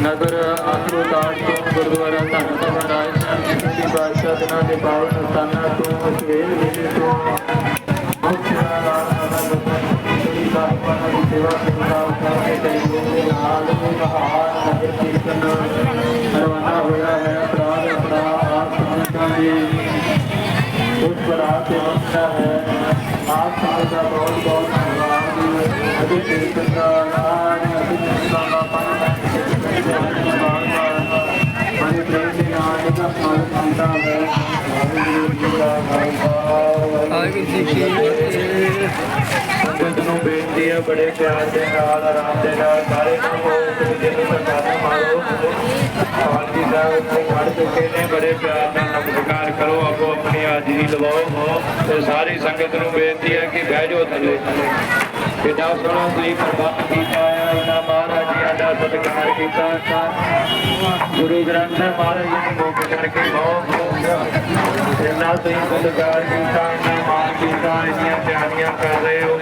ਨਗਰ ਅਸਰਦਾਰ ਤੋਂ ਗੁਰਦੁਆਰਾ ਧੰਨ ਧੰਨ ਰਾਜ ਸਾਹਿਬ ਜੀ ਬਾਦਸ਼ਾਹ ਦਿਨਾਂ ਦੇ ਪਾਵਨ ਸਥਾਨਾਂ ਤੋਂ ਸਵੇਰ ਵੇਲੇ ਤੋਂ ਮੁੱਖ ਦੀ ਸੇਵਾ ਕਰਦਾ ਕਰਕੇ ਕਰੀਏ ਨਾਲ ਮਹਾਨ ਨਗਰ ਕੀਰਤਨ ਰਵਾਨਾ ਹੋਇਆ ਹੈ। ਪ੍ਰਾਦ ਆਪਣਾ ਆਪ ਸੰਗਤਾਂ ਦੀ ਉਸ ਬਰਾਤ ਤੇ ਪਹੁੰਚਿਆ ਹੈ ਆਪ ਸਭ ਦਾ ਬਹੁਤ ਬਹੁਤ ਧੰਨਵਾਦ ਅਜੇ ਕੀਰਤਨ ਦਾ ਨਾਮ ਅਸੀਂ ਜਿਸਦਾ ਦਾ ਪਾਣਾ ਮਨ ਪ੍ਰੇਮ ਦੇ ਨਾਲ ਦਾ ਸਮਾਗਮ ਹੁੰਦਾ ਹੈ ਵਾਹਿਗੁਰੂ ਜੀ ਦਾ ਖਾਲਸਾ ਵਾਹਿਗੁਰੂ ਜੀ ਕੀ ਫਤਿਹ ਸੰਗਤ ਨੂੰ ਬੇਨਤੀ ਹੈ ਬੜੇ ਪਿਆਰ ਦੇ ਨਾਲ ਆਰਾਮ ਦੇ ਨਾਲ ਸਾਰੇ ਨੂੰ ਦੂਜੇ ਨੂੰ ਸਰਕਾਰ ਮਾਰੋ ਪਾਲਕੀ ਸਾਹਿਬ ਇੱਥੇ ਖੜ ਚੁੱਕੇ ਨੇ ਬੜੇ ਪਿਆਰ ਨਾਲ ਨਮਸਕਾਰ ਕਰੋ ਆਪੋ ਆਪਣੀ ਹਾਜ਼ਰੀ ਲਵਾਓ ਤੇ ਸਾਰੀ ਸੰਗਤ ਨੂੰ ਬੇਨਤੀ ਹੈ ਕਿ ਬਹਿ ਜਾਓ ਥੱਲੇ। ਕਿੱਡਾ ਸੋਹਣਾ ਤੁਸੀਂ ਪ੍ਰਬੰਧ ਕੀਤਾ ਹੈ ਇਹਨਾਂ ਮਹਾਰਾਜ ਜੀ ਦਾ ਸਤਿਕਾਰ ਕੀਤਾ ਹੈ ਗੁਰੂ ਗ੍ਰੰਥ ਸਾਹਿਬ ਮਹਾਰਾਜ ਜੀ ਨੂੰ ਮੁੱਖ ਕਰਕੇ ਬਹੁਤ ਬਹੁਤ ਇਹਨਾਂ ਤੁਸੀਂ ਸਤਿਕਾਰ ਕੀਤਾ ਇਹਨਾਂ ਮਾਨ ਕੀਤਾ, ਇੰਨੀਆਂ ਤਿਆਰੀਆਂ ਕਰ ਰਹੇ ਹੋ।